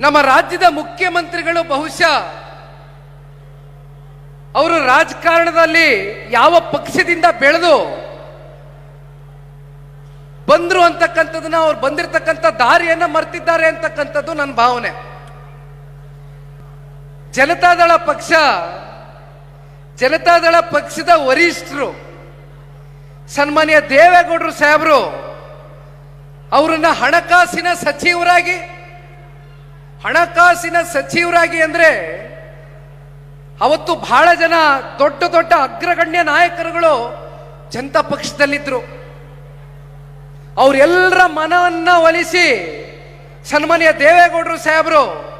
ನಮ್ಮ ರಾಜ್ಯದ ಮುಖ್ಯಮಂತ್ರಿಗಳು ಬಹುಶಃ ಅವರು ರಾಜಕಾರಣದಲ್ಲಿ ಯಾವ ಪಕ್ಷದಿಂದ ಬೆಳೆದು ಬಂದ್ರು ಅಂತಕ್ಕಂಥದ್ದನ್ನ ಅವ್ರು ಬಂದಿರತಕ್ಕಂಥ ದಾರಿಯನ್ನ ಮರ್ತಿದ್ದಾರೆ ಅಂತಕ್ಕಂಥದ್ದು ನನ್ನ ಭಾವನೆ. ಜನತಾದಳ ಪಕ್ಷ ಜನತಾದಳ ಪಕ್ಷದ ವರಿಷ್ಠರು, ಸನ್ಮಾನ್ಯ ದೇವೇಗೌಡರು ಸಾಹೇಬರು, ಅವರನ್ನ ಹಣಕಾಸಿನ ಸಚಿವರಾಗಿ ಹಣಕಾಸಿನ ಸಚಿವರಾಗಿ ಅಂದ್ರೆ ಅವತ್ತು ಬಹಳ ಜನ ದೊಡ್ಡ ದೊಡ್ಡ ಅಗ್ರಗಣ್ಯ ನಾಯಕರುಗಳು ಜನತಾ ಪಕ್ಷದಲ್ಲಿದ್ರು. ಅವರೆಲ್ಲರ ಮನವನ್ನ ಒಲಿಸಿ ಸನ್ಮಾನ್ಯ ದೇವೇಗೌಡರು ಸಾಹೇಬರು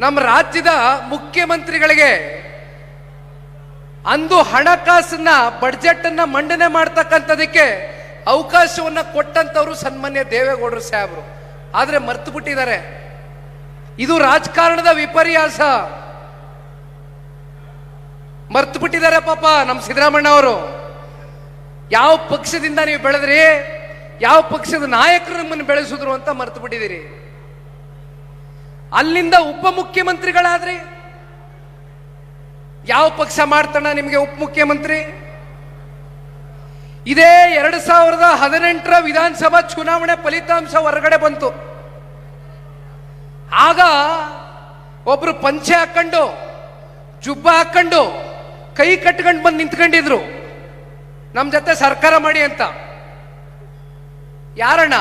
ನಮ್ಮ ರಾಜ್ಯದ ಮುಖ್ಯಮಂತ್ರಿಗಳಿಗೆ ಅಂದು ಹಣಕಾಸನ್ನ ಬಡ್ಜೆಟ್ ಅನ್ನ ಮಂಡನೆ ಮಾಡ್ತಕ್ಕಂಥದಕ್ಕೆ ಅವಕಾಶವನ್ನ ಕೊಟ್ಟಂತವರು ಸನ್ಮಾನ್ಯ ದೇವೇಗೌಡರು ಸಾಹೇಬರು. ಆದ್ರೆ ಮರ್ತು ಬಿಟ್ಟಿದ್ದಾರೆ. ಇದು ರಾಜಕಾರಣದ ವಿಪರ್ಯಾಸ. ಮರ್ತು ಬಿಟ್ಟಿದ್ದಾರೆ ಪಾಪ ನಮ್ಮ ಸಿದ್ದರಾಮಣ್ಣ ಅವರು. ಯಾವ ಪಕ್ಷದಿಂದ ನೀವು ಬೆಳೆದ್ರಿ, ಯಾವ ಪಕ್ಷದ ನಾಯಕರು ನಿಮ್ಮನ್ನು ಬೆಳೆಸಿದ್ರು ಅಂತ ಮರ್ತು ಬಿಟ್ಟಿದ್ದೀರಿ. ಅಲ್ಲಿಂದ ಉಪಮುಖ್ಯಮಂತ್ರಿಗಳಾದ್ರಿ ಯಾವ ಪಕ್ಷ ಮಾಡ್ತಾನ ನಿಮಗೆ ಉಪಮುಖ್ಯಮಂತ್ರಿ ಇದೇ ಎರಡು ಸಾವಿರದ ಹದಿನೆಂಟರ ವಿಧಾನಸಭಾ ಚುನಾವಣೆ ಫಲಿತಾಂಶ ಹೊರಗಡೆ ಬಂತು. ಆಗ ಒಬ್ರು ಪಂಚೆ ಹಾಕೊಂಡು, ಜುಬ್ಬ ಹಾಕೊಂಡು ಕೈ ಕಟ್ಕೊಂಡು ಬಂದು ನಿಂತ್ಕೊಂಡಿದ್ರು. ನಮ್ಮ ಜೊತೆ ಸರ್ಕಾರ ಮಾಡಿ ಅಂತ. ಯಾರಣ್ಣ?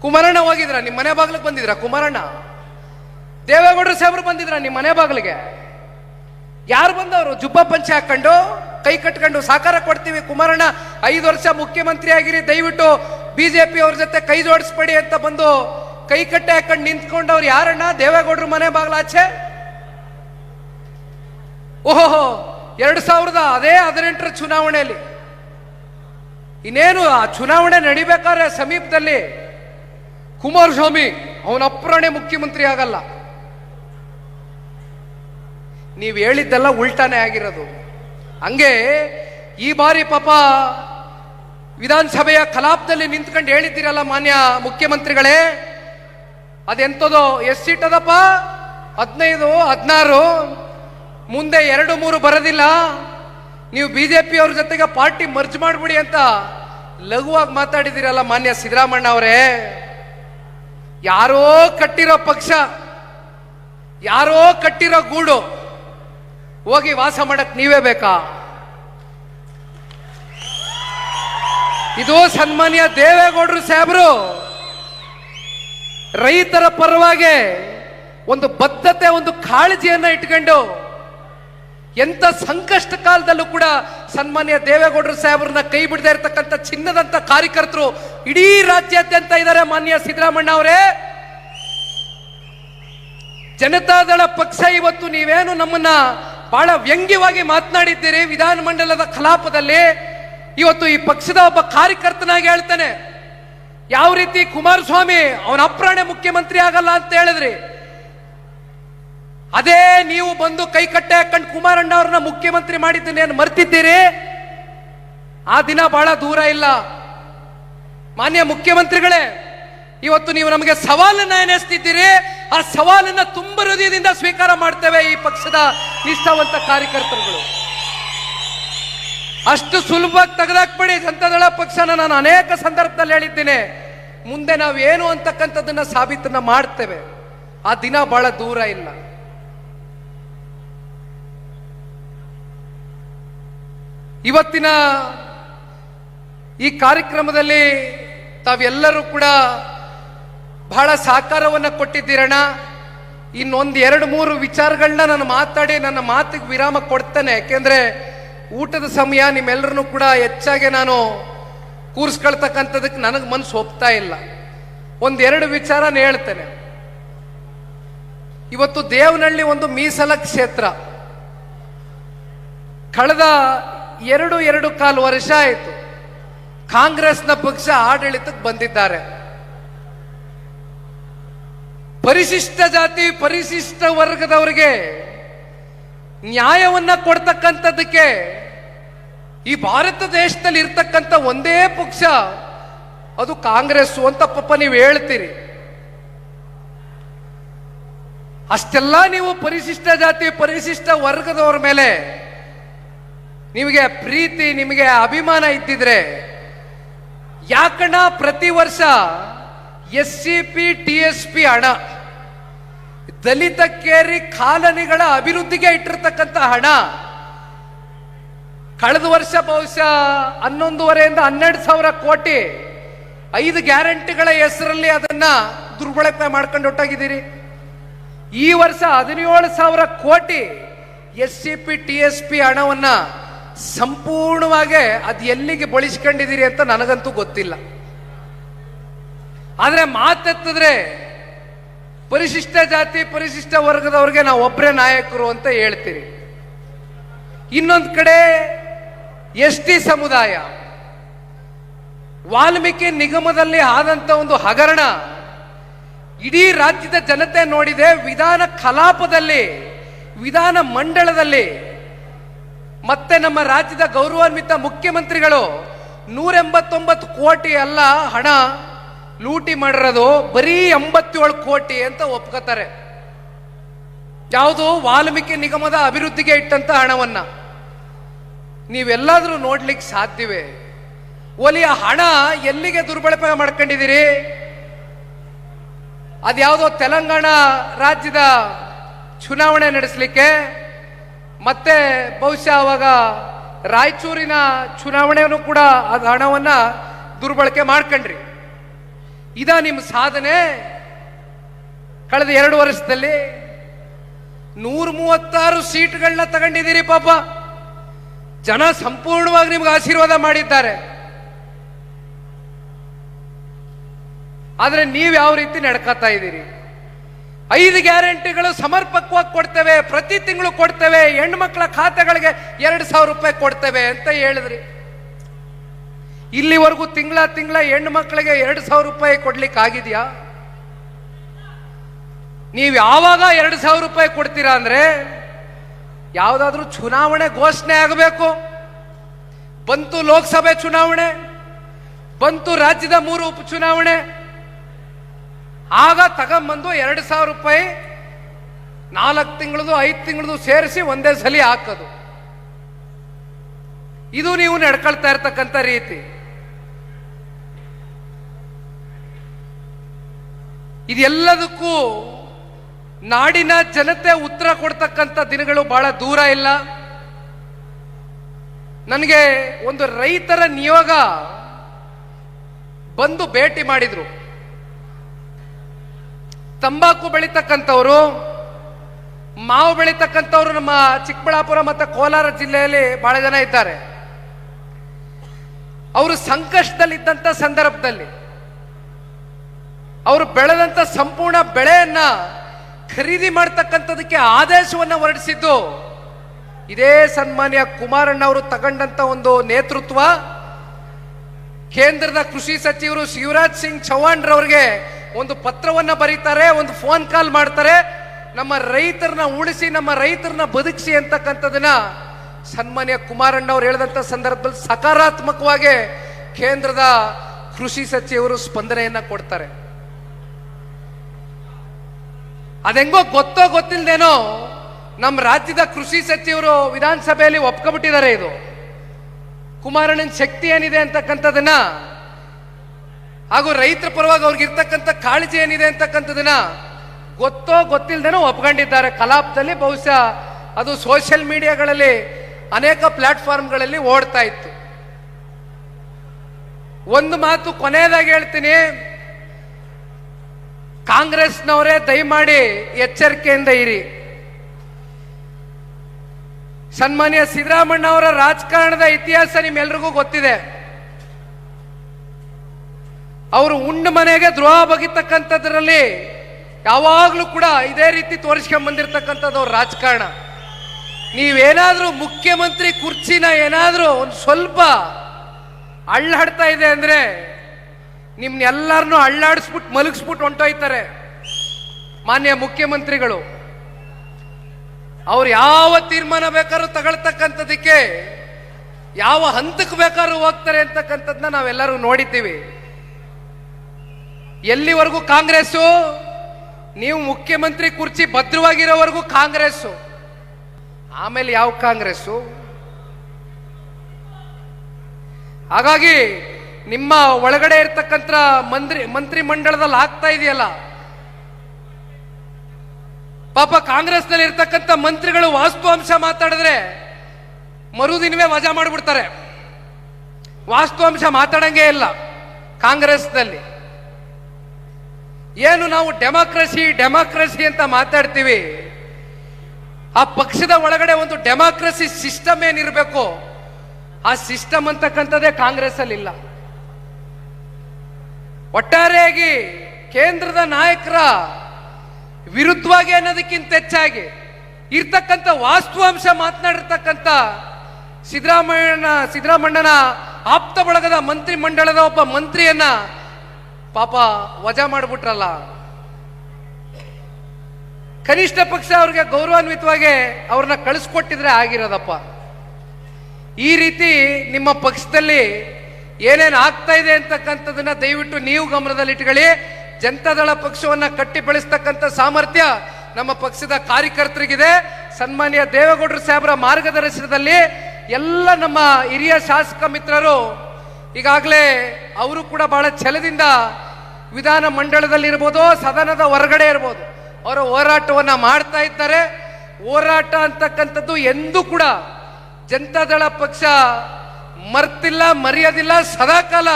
ಕುಮಾರಣ್ಣ ಹೋಗಿದ್ರ? ನಿಮ್ಮ ಮನೆ ಬಾಗಿಲಿಗೆ ಬಂದಿದ್ರ? ಕುಮಾರಣ್ಣ? ದೇವೇಗೌಡರು ಸಾಹೇಬ್ರು ಬಂದಿದ್ರ ನಿಮ್ಮ ಮನೆ ಬಾಗಿಲಿಗೆ? ಯಾರು ಬಂದವರು? ಜುಬ್ಬ ಪಂಚೆ ಹಾಕೊಂಡು ಕೈ ಕಟ್ಕೊಂಡು ಸಾಕಾರ ಕೊಡ್ತೀವಿ ಕುಮಾರಣ್ಣ, ಐದು ವರ್ಷ ಮುಖ್ಯಮಂತ್ರಿ ಆಗಿರಿ, ದಯವಿಟ್ಟು ಬಿಜೆಪಿ ಅವ್ರ ಜೊತೆ ಕೈ ಜೋಡಿಸ್ಬೇಡಿ ಅಂತ ಬಂದು ಕೈ ಕಟ್ಟೆ ಹಾಕೊಂಡು ನಿಂತ್ಕೊಂಡವ್ರು ಯಾರಣ್ಣ? ದೇವೇಗೌಡರು ಮನೆ ಬಾಗ್ಲಾಚೆ ಓಹೋ ಎರಡು ಸಾವಿರದ ಅದೇ ಹದಿನೆಂಟರ ಚುನಾವಣೆಯಲ್ಲಿ. ಇನ್ನೇನು ಆ ಚುನಾವಣೆ ನಡಿಬೇಕಾದ್ರೆ ಸಮೀಪದಲ್ಲಿ ಕುಮಾರಸ್ವಾಮಿ ಅವನ ಅಪ್ರಾಣೆ ಮುಖ್ಯಮಂತ್ರಿ ಆಗಲ್ಲ. ನೀವು ಹೇಳಿದ್ದೆಲ್ಲ ಉಲ್ಟಾನೇ ಆಗಿರೋದು. ಹಂಗೆ ಈ ಬಾರಿ ಪಾಪ ವಿಧಾನಸಭೆಯ ಕಲಾಪದಲ್ಲಿ ನಿಂತ್ಕೊಂಡು ಹೇಳಿದ್ದೀರಲ್ಲ ಮಾನ್ಯ ಮುಖ್ಯಮಂತ್ರಿಗಳೇ ಅದೆಂಥದೋ ಎಷ್ಟು ಸೀಟ್ ಅದಪ್ಪ ಹದಿನೈದು, ಹದಿನಾರು. ಮುಂದೆ ಎರಡು, ಮೂರು ಬರೋದಿಲ್ಲ. ನೀವು ಬಿ ಬಿಜೆಪಿ ಅವ್ರ ಜೊತೆಗೆ ಪಾರ್ಟಿ ಮರ್ಜ್ ಮಾಡ್ಬಿಡಿ ಅಂತ ಲಘುವಾಗಿ ಮಾತಾಡಿದಿರಲ್ಲ ಮಾನ್ಯ ಸಿದ್ದರಾಮಣ್ಣ ಅವರೇ. ಯಾರೋ ಕಟ್ಟಿರೋ ಪಕ್ಷ, ಯಾರೋ ಕಟ್ಟಿರೋ ಗೂಡು, ಹೋಗಿ ವಾಸ ಮಾಡಕ್ ನೀವೇ ಬೇಕಾ? ಇದು ಸನ್ಮಾನ್ಯ ದೇವೇಗೌಡರು ಸಾಹೇಬರು. ರೈತರ ಪರವಾಗಿ ಒಂದು ಬದ್ಧತೆ, ಒಂದು ಕಾಳಜಿಯನ್ನು ಇಟ್ಕೊಂಡು ಎಂತ ಸಂಕಷ್ಟ ಕಾಲದಲ್ಲೂ ಕೂಡ ಸನ್ಮಾನ್ಯ ದೇವೇಗೌಡರು ಸಾಹೇಬ್ರನ್ನ ಕೈ ಬಿಡದೆ ಇರತಕ್ಕಂಥ ಚಿನ್ನದಂತ ಕಾರ್ಯಕರ್ತರು ಇಡೀ ರಾಜ್ಯಾದ್ಯಂತ ಇದ್ದಾರೆ ಮಾನ್ಯ ಸಿದ್ದರಾಮಣ್ಣ ಅವರೇ. ಜನತಾದಳ ಪಕ್ಷ ಇವತ್ತು ನೀವೇನು ನಮ್ಮನ್ನ ಬಹಳ ವ್ಯಂಗ್ಯವಾಗಿ ಮಾತನಾಡಿದ್ದೀರಿ. ವಿಧಾನಮಂಡಲದ ಕಲಾಪದಲ್ಲಿ ಇವತ್ತು ಈ ಪಕ್ಷದ ಒಬ್ಬ ಕಾರ್ಯಕರ್ತನಾಗಿ ಹೇಳ್ತಾನೆ. ಯಾವ ರೀತಿ ಕುಮಾರಸ್ವಾಮಿ ಅವನ ಅಪ್ರಾಣೆ ಮುಖ್ಯಮಂತ್ರಿ ಆಗಲ್ಲ ಅಂತ ಹೇಳಿದ್ರಿ? ಅದೇ ನೀವು ಬಂದು ಕೈ ಕಟ್ಟೆ ಹಾಕೊಂಡು ಕುಮಾರಣ್ಣ ಅವ್ರನ್ನ ಮುಖ್ಯಮಂತ್ರಿ ಮಾಡಿದ್ದನ್ನೇನು ಮರ್ತಿದ್ದೀರಿ? ಆ ದಿನ ಬಹಳ ದೂರ ಇಲ್ಲ. ಮಾನ್ಯ ಮುಖ್ಯಮಂತ್ರಿಗಳೇ, ಇವತ್ತು ನೀವು ನಮಗೆ ಸವಾಲನ್ನ ಎನಿಸ್ತಿದ್ದೀರಿ ಆ ಸವಾಲನ್ನ ತುಂಬ ಹೃದಯದಿಂದ ಸ್ವೀಕಾರ ಮಾಡ್ತೇವೆ ಈ ಪಕ್ಷದ ನಿಷ್ಠಾವಂತ ಕಾರ್ಯಕರ್ತರುಗಳು. ಅಷ್ಟು ಸುಲಭವಾಗಿ ತೆಗೆದಾಕ್ಬೇಡಿ. ಜನತಾದಳ ಪಕ್ಷನ ನಾನು ಅನೇಕ ಸಂದರ್ಭದಲ್ಲಿ ಹೇಳಿದ್ದೇನೆ. ಮುಂದೆ ನಾವು ಏನು ಅಂತಕ್ಕಂಥದ್ದನ್ನ ಸಾಬೀತನ್ನ ಮಾಡ್ತೇವೆ. ಆ ದಿನ ಬಹಳ ದೂರ ಇಲ್ಲ. ಇವತ್ತಿನ ಈ ಕಾರ್ಯಕ್ರಮದಲ್ಲಿ ತಾವೆಲ್ಲರೂ ಕೂಡ ಬಹಳ ಸಹಕಾರವನ್ನು ಕೊಟ್ಟಿದ್ದೀರಣ ಇನ್ನೊಂದು ಎರಡು ಮೂರು ವಿಚಾರಗಳನ್ನ ನಾನು ಮಾತಾಡಿ ನನ್ನ ಮಾತಿಗೆ ವಿರಾಮ ಕೊಡ್ತೇನೆ. ಯಾಕೆಂದ್ರೆ ಊಟದ ಸಮಯ ನಿಮ್ಮೆಲ್ಲರನ್ನು ಕೂಡ ಹೆಚ್ಚಾಗಿ ನಾನು ಕೂರಿಸ್ಕೊಳ್ತಕ್ಕಂಥದಕ್ಕೆ ನನಗೆ ಮನಸ್ಸು ಒಪ್ತಾ ಇಲ್ಲ. ಒಂದೆರಡು ವಿಚಾರನ ಹೇಳ್ತೇನೆ. ಇವತ್ತು ದೇವನಹಳ್ಳಿ ಒಂದು ಮೀಸಲ ಕ್ಷೇತ್ರ. ಕಳೆದ ಎರಡು ಎರಡು ಕಾಲು ವರ್ಷ ಆಯಿತು. ಕಾಂಗ್ರೆಸ್ನ ಪಕ್ಷ ಆಡಳಿತಕ್ಕೆ ಬಂದಿದ್ದಾರೆ. ಪರಿಶಿಷ್ಟ ಜಾತಿ, ಪರಿಶಿಷ್ಟ ವರ್ಗದವರಿಗೆ ನ್ಯಾಯವನ್ನ ಕೊಡ್ತಕ್ಕಂಥದ್ದಕ್ಕೆ ಈ ಭಾರತ ದೇಶದಲ್ಲಿ ಇರ್ತಕ್ಕಂಥ ಒಂದೇ ಪಕ್ಷ, ಅದು ಕಾಂಗ್ರೆಸ್ ಅಂತ ಪಪ್ಪ ನೀವು ಹೇಳ್ತೀರಿ. ಅಷ್ಟೆಲ್ಲ ನೀವು ಪರಿಶಿಷ್ಟ ಜಾತಿ, ಪರಿಶಿಷ್ಟ ವರ್ಗದವ್ರ ಮೇಲೆ ನಿಮಗೆ ಪ್ರೀತಿ, ನಿಮಗೆ ಅಭಿಮಾನ ಇದ್ದಿದ್ರೆ, ಯಾಕಣ್ಣ ಪ್ರತಿ ವರ್ಷ S C P T S P ಹಣ ದಲಿತ ಕೇರಿ ಕಾಲನಿಗಳ ಅಭಿವೃದ್ಧಿಗೆ ಇಟ್ಟಿರ್ತಕ್ಕಂಥ ಹಣ ಕಳೆದ ವರ್ಷ ಬಹುಶಃ ಹನ್ನೊಂದುವರೆಯಿಂದ ಹನ್ನೆರಡು ಸಾವಿರ ಕೋಟಿ ಐದು ಗ್ಯಾರಂಟಿಗಳ ಹೆಸರಲ್ಲಿ ಅದನ್ನ ದುರ್ಬಳಕೆ ಮಾಡ್ಕೊಂಡು ಹೊಟ್ಟಾಗಿದ್ದೀರಿ ಈ ವರ್ಷ ಹದಿನೇಳು ಸಾವಿರ ಕೋಟಿ S C P T S P ಹಣವನ್ನ ಸಂಪೂರ್ಣವಾಗಿ ಅದು ಎಲ್ಲಿಗೆ ಬಳಸ್ಕೊಂಡಿದ್ದೀರಿ ಅಂತ ನನಗಂತೂ ಗೊತ್ತಿಲ್ಲ. ಆದ್ರೆ ಮಾತೆತ್ತಿದ್ರೆ ಪರಿಶಿಷ್ಟ ಜಾತಿ, ಪರಿಶಿಷ್ಟ ವರ್ಗದವ್ರಿಗೆ ನಾವು ಒಬ್ಬರೇ ನಾಯಕರು ಅಂತ ಹೇಳ್ತೀರಿ. ಇನ್ನೊಂದು ಕಡೆ ಎಸ್ ಟಿ ಸಮುದಾಯ. ವಾಲ್ಮೀಕಿ ನಿಗಮದಲ್ಲಿ ಆದಂತ ಒಂದು ಹಗರಣ. ಇಡೀ ರಾಜ್ಯದ ಜನತೆ ನೋಡಿದೆ, ವಿಧಾನ ಕಲಾಪದಲ್ಲಿ, ವಿಧಾನ ಮಂಡಳದಲ್ಲಿ. ಮತ್ತೆ ನಮ್ಮ ರಾಜ್ಯದ ಗೌರವಾನ್ವಿತ ಮುಖ್ಯಮಂತ್ರಿಗಳು ನೂರ ಎಂಬತ್ತೊಂಬತ್ತು ಕೋಟಿ ಅಲ್ಲ ಹಣ ಲೂಟಿ ಮಾಡಿರೋದು, ಬರೀ ಎಂಬತ್ತೇಳು ಕೋಟಿ ಅಂತ ಒಪ್ಕೋತಾರೆ. ಯಾವುದು ವಾಲ್ಮೀಕಿ ನಿಗಮದ ಅಭಿವೃದ್ಧಿಗೆ ಇಟ್ಟಂತ ಹಣವನ್ನ. ನೀವೆಲ್ಲಾದ್ರೂ ನೋಡ್ಲಿಕ್ಕೆ ಸಾಧ್ಯವೇ? ಒಲಿಯ ಹಣ ಎಲ್ಲಿಗೆ ದುರ್ಬಳಕೆ ಮಾಡ್ಕೊಂಡಿದ್ದೀರಿ? ಅದ್ಯಾವುದೋ ತೆಲಂಗಾಣ ರಾಜ್ಯದ ಚುನಾವಣೆ ನಡೆಸಲಿಕ್ಕೆ, ಮತ್ತೆ ಬಹುಶಃ ಅವಾಗ ರಾಯಚೂರಿನ ಚುನಾವಣೆಯನ್ನು ಕೂಡ ಅದು ಹಣವನ್ನ ದುರ್ಬಳಕೆ ಮಾಡ್ಕೊಂಡ್ರಿ. ಇದ ನಿಮ್ಮ ಸಾಧನೆ? ಕಳೆದ ಎರಡು ವರ್ಷದಲ್ಲಿ ನೂರ ಮೂವತ್ತಾರು ಸೀಟ್ಗಳನ್ನ ತಗೊಂಡಿದ್ದೀರಿ ಪಾಪ. ಜನ ಸಂಪೂರ್ಣವಾಗಿ ನಿಮ್ಗೆ ಆಶೀರ್ವಾದ ಮಾಡಿದ್ದಾರೆ. ಆದರೆ ನೀವು ಯಾವ ರೀತಿ ನಡ್ಕೋತಾ ಇದ್ದೀರಿ? ಐದು ಗ್ಯಾರಂಟಿಗಳು ಸಮರ್ಪಕವಾಗಿ ಕೊಡ್ತೇವೆ, ಪ್ರತಿ ತಿಂಗಳು ಕೊಡ್ತೇವೆ, ಹೆಣ್ಮಕ್ಳ ಖಾತೆಗಳಿಗೆ ಎರಡು ಸಾವಿರ ರೂಪಾಯಿ ಕೊಡ್ತೇವೆ ಅಂತ ಹೇಳಿದ್ರಿ. ಇಲ್ಲಿವರೆಗೂ ತಿಂಗಳ ತಿಂಗಳ ಹೆಣ್ಣು ಮಕ್ಕಳಿಗೆ ಎರಡು ಸಾವಿರ ರೂಪಾಯಿ ಕೊಡ್ಲಿಕ್ಕೆ ಆಗಿದೆಯಾ? ನೀವು ಯಾವಾಗ ಎರಡು ಸಾವಿರ ರೂಪಾಯಿ ಕೊಡ್ತೀರಾ ಅಂದ್ರೆ ಯಾವುದಾದ್ರೂ ಚುನಾವಣೆ ಘೋಷಣೆ ಆಗಬೇಕು. ಬಂತು ಲೋಕಸಭೆ ಚುನಾವಣೆ, ಬಂತು ರಾಜ್ಯದ ಮೂರು ಉಪಚುನಾವಣೆ. ಆಗ ತಗೊಂಬಂದು ಎರಡು ಸಾವಿರ ರೂಪಾಯಿ ನಾಲ್ಕು ತಿಂಗಳದು, ಐದು ತಿಂಗಳದು ಸೇರಿಸಿ ಒಂದೇ ಸಲ ಹಾಕೋದು. ಇದು ನೀವು ನಡ್ಕೊಳ್ತಾ ಇರ್ತಕ್ಕಂಥ ರೀತಿ. ಇದೆಲ್ಲದಕ್ಕೂ ನಾಡಿನ ಜನತೆ ಉತ್ತರ ಕೊಡ್ತಕ್ಕಂಥ ದಿನಗಳು ಬಹಳ ದೂರ ಇಲ್ಲ. ನನಗೆ ಒಂದು ರೈತರ ನಿಯೋಗ ಬಂದು ಭೇಟಿ ಮಾಡಿದ್ರು. ತಂಬಾಕು ಬೆಳೀತಕ್ಕಂಥವ್ರು, ಮಾವು ಬೆಳೀತಕ್ಕಂಥವ್ರು ನಮ್ಮ ಚಿಕ್ಕಬಳ್ಳಾಪುರ ಮತ್ತು ಕೋಲಾರ ಜಿಲ್ಲೆಯಲ್ಲಿ ಬಹಳ ಜನ ಇದ್ದಾರೆ. ಅವರು ಸಂಕಷ್ಟದಲ್ಲಿದ್ದಂಥ ಸಂದರ್ಭದಲ್ಲಿ, ಅವರು ಬೆಳೆದಂಥ ಸಂಪೂರ್ಣ ಬೆಳೆಯನ್ನ ಖರೀದಿ ಮಾಡ್ತಕ್ಕಂಥದಕ್ಕೆ ಆದೇಶವನ್ನ ಹೊರಡಿಸಿದ್ದು ಇದೇ ಸನ್ಮಾನ್ಯ ಕುಮಾರಣ್ಣ ಅವರು ತಗೊಂಡಂತ ಒಂದು ನೇತೃತ್ವ. ಕೇಂದ್ರದ ಕೃಷಿ ಸಚಿವರು ಶಿವರಾಜ್ ಸಿಂಗ್ ಚೌಹಾಣ್ ರವರಿಗೆ ಒಂದು ಪತ್ರವನ್ನ ಬರೀತಾರೆ, ಒಂದು ಫೋನ್ ಕಾಲ್ ಮಾಡ್ತಾರೆ. ನಮ್ಮ ರೈತರನ್ನ ಉಳಿಸಿ, ನಮ್ಮ ರೈತರನ್ನ ಬದುಕಿಸಿ ಅಂತಕ್ಕಂಥದನ್ನ ಸನ್ಮಾನ್ಯ ಕುಮಾರಣ್ಣ ಅವರು ಹೇಳಿದಂತ ಸಂದರ್ಭದಲ್ಲಿ ಸಕಾರಾತ್ಮಕವಾಗಿ ಕೇಂದ್ರದ ಕೃಷಿ ಸಚಿವರು ಸ್ಪಂದನೆಯನ್ನ ಕೊಡ್ತಾರೆ. ಅದೆಂಗೋ ಗೊತ್ತೋ ಗೊತ್ತಿಲ್ದೇನೋ ನಮ್ಮ ರಾಜ್ಯದ ಕೃಷಿ ಸಚಿವರು ವಿಧಾನಸಭೆಯಲ್ಲಿ ಒಪ್ಕೊಬಿಟ್ಟಿದ್ದಾರೆ ಇದು. ಕುಮಾರಣ್ಣನ ಶಕ್ತಿ ಏನಿದೆ ಅಂತಕ್ಕಂಥದನ್ನ ಹಾಗೂ ರೈತರ ಪರವಾಗಿ ಅವ್ರಿಗೆ ಇರ್ತಕ್ಕಂಥ ಕಾಳಜಿ ಏನಿದೆ ಅಂತಕ್ಕಂಥದನ್ನ ಗೊತ್ತೋ ಗೊತ್ತಿಲ್ದೇನೋ ಒಪ್ಕೊಂಡಿದ್ದಾರೆ. ಕಲಾಪದಲ್ಲಿ ಬಹುಶಃ ಅದು ಸೋಷಿಯಲ್ ಮೀಡಿಯಾಗಳಲ್ಲಿ ಅನೇಕ ಪ್ಲಾಟ್ಫಾರ್ಮ್ಗಳಲ್ಲಿ ಓಡ್ತಾ ಇತ್ತು. ಒಂದು ಮಾತು ಕೊನೆಯದಾಗಿ ಹೇಳ್ತೀನಿ. ಕಾಂಗ್ರೆಸ್ನವರೇ ದಯಮಾಡಿ ಎಚ್ಚರಿಕೆಯಿಂದ ಇರಿ. ಸನ್ಮಾನ್ಯ ಸಿದ್ದರಾಮಣ್ಣ ಅವರ ರಾಜಕಾರಣದ ಇತಿಹಾಸ ನಿಮ್ಮೆಲ್ರಿಗೂ ಗೊತ್ತಿದೆ. ಅವರು ಉಂಡು ಮನೆಗೆ ದ್ರೋಹ ಬಗಿತಕ್ಕಂಥದ್ರಲ್ಲಿ ಯಾವಾಗಲೂ ಕೂಡ ಇದೇ ರೀತಿ ತೋರಿಸ್ಕೊಂಡ್ ಬಂದಿರತಕ್ಕಂಥದ್ದು ಅವ್ರ ರಾಜಕಾರಣ. ನೀವೇನಾದ್ರೂ ಮುಖ್ಯಮಂತ್ರಿ ಕುರ್ಚಿನ ಏನಾದರೂ ಒಂದು ಸ್ವಲ್ಪ ಅಳ್ಳಾಡ್ತಾ ಇದೆ ಅಂದ್ರೆ ನಿಮ್ನೆಲ್ಲರನ್ನೂ ಅಳ್ಳಾಡಿಸ್ಬಿಟ್ಟು ಮಲಗಿಸ್ಬಿಟ್ಟು ಹೊಂಟೋಯ್ತಾರೆ. ಮಾನ್ಯ ಮುಖ್ಯಮಂತ್ರಿಗಳು, ಅವ್ರು ಯಾವ ತೀರ್ಮಾನ ಬೇಕಾದ್ರೂ ತಗೊಳ್ತಕ್ಕಂಥದಕ್ಕೆ, ಯಾವ ಹಂತಕ್ಕೆ ಬೇಕಾದ್ರೂ ಹೋಗ್ತಾರೆ ಅಂತಕ್ಕಂಥದ್ದನ್ನ ನಾವೆಲ್ಲರೂ ನೋಡಿದ್ದೀವಿ. ಎಲ್ಲಿವರೆಗೂ ಕಾಂಗ್ರೆಸ್ಸು? ನೀವು ಮುಖ್ಯಮಂತ್ರಿ ಕುರ್ಚಿ ಭದ್ರವಾಗಿರೋವರೆಗೂ ಕಾಂಗ್ರೆಸ್ಸು. ಆಮೇಲೆ ಯಾವ ಕಾಂಗ್ರೆಸ್ಸು? ಹಾಗಾಗಿ ನಿಮ್ಮ ಒಳಗಡೆ ಇರ್ತಕ್ಕಂಥ ಮಂತ್ರಿ ಮಂತ್ರಿ ಮಂಡಳದಲ್ಲಿ ಆಗ್ತಾ ಇದೆಯಲ್ಲ? ಪಾಪ ಕಾಂಗ್ರೆಸ್ನಲ್ಲಿ ಇರ್ತಕ್ಕಂಥ ಮಂತ್ರಿಗಳು ವಾಸ್ತವಾಂಶ ಮಾತಾಡಿದ್ರೆ ಮರುದಿನವೇ ವಜಾ ಮಾಡಿಬಿಡ್ತಾರೆ. ಅಂಶ ಮಾತಾಡಂಗೇ ಇಲ್ಲ ಕಾಂಗ್ರೆಸ್ನಲ್ಲಿ. ಏನು ನಾವು ಡೆಮಾಕ್ರಸಿ ಡೆಮಾಕ್ರಸಿ ಅಂತ ಮಾತಾಡ್ತೀವಿ? ಆ ಪಕ್ಷದ ಒಳಗಡೆ ಒಂದು ಡೆಮಾಕ್ರಸಿ ಸಿಸ್ಟಮ್ ಏನಿರಬೇಕು, ಆ ಸಿಸ್ಟಮ್ ಅಂತಕ್ಕಂಥದ್ದೇ ಕಾಂಗ್ರೆಸ್ ಅಲ್ಲಿ ಇಲ್ಲ ಒಟ್ಟಾರೆಯಾಗಿ ಕೇಂದ್ರದ ನಾಯಕರ ವಿರುದ್ಧವಾಗಿ ಅನ್ನೋದಕ್ಕಿಂತ ಹೆಚ್ಚಾಗಿ ಇರ್ತಕ್ಕಂಥ ವಾಸ್ತವಾಂಶ ಮಾತನಾಡಿರ್ತಕ್ಕಂಥ ಸಿದ್ದರಾಮಯ್ಯನ, ಸಿದ್ದರಾಮಣ್ಣನ ಆಪ್ತ ಬಳಗದ ಮಂತ್ರಿ ಮಂಡಳದ ಒಬ್ಬ ಮಂತ್ರಿಯನ್ನ ಪಾಪ ವಜಾ ಮಾಡಿಬಿಟ್ರಲ್ಲ. ಕನಿಷ್ಠ ಪಕ್ಷ ಅವ್ರಿಗೆ ಗೌರವಾನ್ವಿತವಾಗಿ ಅವ್ರನ್ನ ಕಳಿಸ್ಕೊಟ್ಟಿದ್ರೆ ಆಗಿರೋದಪ್ಪ. ಈ ರೀತಿ ನಿಮ್ಮ ಪಕ್ಷದಲ್ಲಿ ಏನೇನು ಆಗ್ತಾ ಇದೆ ಅಂತಕ್ಕಂಥದನ್ನ ದಯವಿಟ್ಟು ನೀವು ಗಮನದಲ್ಲಿಟ್ಕೊಳ್ಳಿ. ಜನತಾದಳ ಪಕ್ಷವನ್ನ ಕಟ್ಟಿ ಬೆಳೆಸ್ತಕ್ಕಂಥ ಸಾಮರ್ಥ್ಯ ನಮ್ಮ ಪಕ್ಷದ ಕಾರ್ಯಕರ್ತರಿಗಿದೆ. ಸನ್ಮಾನ್ಯ ದೇವೇಗೌಡರು ಸಾಹೇಬರ ಮಾರ್ಗದರ್ಶನದಲ್ಲಿ ಎಲ್ಲ ನಮ್ಮ ಹಿರಿಯ ಶಾಸಕ ಮಿತ್ರರು, ಈಗಾಗಲೇ ಅವರು ಕೂಡ ಬಹಳ ಛಲದಿಂದ ವಿಧಾನ ಮಂಡಳದಲ್ಲಿ ಇರ್ಬೋದು ಸದನದ ಹೊರಗಡೆ ಇರ್ಬೋದು, ಅವರ ಹೋರಾಟವನ್ನ ಮಾಡ್ತಾ ಇದ್ದಾರೆ. ಹೋರಾಟ ಅಂತಕ್ಕಂಥದ್ದು ಎಂದೂ ಕೂಡ ಜನತಾದಳ ಪಕ್ಷ ಮರ್ತಿಲ್ಲ, ಮರೆಯೋದಿಲ್ಲ, ಸದಾಕಾಲ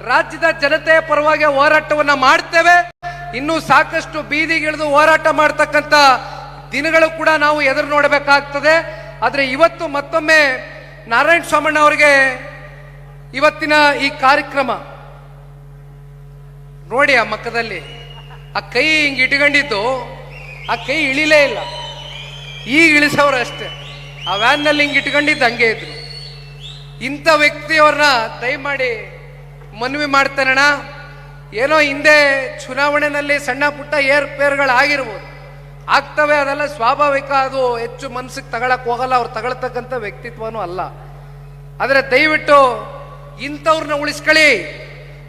ರಾಜ್ಯದ ಜನತೆಯ ಪರವಾಗಿ ಹೋರಾಟವನ್ನ ಮಾಡ್ತೇವೆ. ಇನ್ನೂ ಸಾಕಷ್ಟು ಬೀದಿಗಿಳಿದು ಹೋರಾಟ ಮಾಡ್ತಕ್ಕಂಥ ದಿನಗಳು ಕೂಡ ನಾವು ಎದುರು ನೋಡಬೇಕಾಗ್ತದೆ. ಆದರೆ ಇವತ್ತು ಮತ್ತೊಮ್ಮೆ ನಾರಾಯಣ ಸ್ವಾಮಣ್ಣ ಅವರಿಗೆ ಇವತ್ತಿನ ಈ ಕಾರ್ಯಕ್ರಮ. ನೋಡಿ ಆ ಮಕ್ಕದಲ್ಲಿ, ಆ ಕೈ ಹಿಂಗೆ ಇಟ್ಕೊಂಡಿದ್ದು, ಆ ಕೈ ಇಳಿಲೇ ಇಲ್ಲ. ಈಗ ಇಳಿಸೋರು ಅಷ್ಟೇ. ಆ ವ್ಯಾನ್ನಲ್ಲಿ ಹಿಂಗೆ ಇಟ್ಕೊಂಡಿದ್ದು ಹಂಗೆ ಇದ್ರು. ಇಂಥ ವ್ಯಕ್ತಿಯವ್ರನ್ನ ದಯಮಾಡಿ ಮನವಿ ಮಾಡ್ತಾನಣ್ಣ. ಏನೋ ಹಿಂದೆ ಚುನಾವಣೆಯಲ್ಲಿ ಸಣ್ಣ ಪುಟ್ಟ ಏರ್ಪೇರ್ಗಳಾಗಿರ್ಬೋದು ಆಗ್ತವೆ ಅದೆಲ್ಲ ಸ್ವಾಭಾವಿಕ, ಅದು ಹೆಚ್ಚು ಮನಸ್ಸಿಗೆ ತಗೊಳಕ್ ಹೋಗಲ್ಲ, ಅವ್ರು ತಗೊಳ್ತಕ್ಕಂಥ ವ್ಯಕ್ತಿತ್ವನೂ ಅಲ್ಲ. ಆದರೆ ದಯವಿಟ್ಟು ಇಂಥವ್ರನ್ನ ಉಳಿಸ್ಕೊಳ್ಳಿ.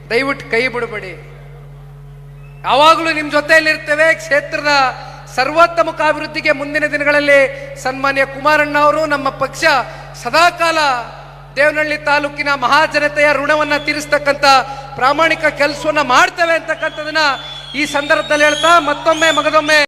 ದಯವಿಟ್ಟು ಕೈ ಬಿಡಬೇಡಿ. ಯಾವಾಗಲೂ ನಿಮ್ಮ ಜೊತೆಯಲ್ಲಿರ್ತೇವೆ. ಕ್ಷೇತ್ರದ ಸರ್ವೋತ್ತಮಕ ಅಭಿವೃದ್ಧಿಗೆ ಮುಂದಿನ ದಿನಗಳಲ್ಲಿ ಸನ್ಮಾನ್ಯ ಕುಮಾರಣ್ಣ ಅವರು ನಮ್ಮ ಪಕ್ಷ ಸದಾಕಾಲ ದೇವನಹಳ್ಳಿ ತಾಲೂಕಿನ ಮಹಾಜನತೆಯ ಋಣವನ್ನು ತೀರಿಸ್ತಕ್ಕಂಥ ಪ್ರಾಮಾಣಿಕ ಕೆಲಸವನ್ನು ಮಾಡ್ತೇವೆ ಅಂತಕ್ಕಂಥದನ್ನ ಈ ಸಂದರ್ಭದಲ್ಲಿ ಹೇಳ್ತಾ ಮತ್ತೊಮ್ಮೆ ಮಗದೊಮ್ಮೆ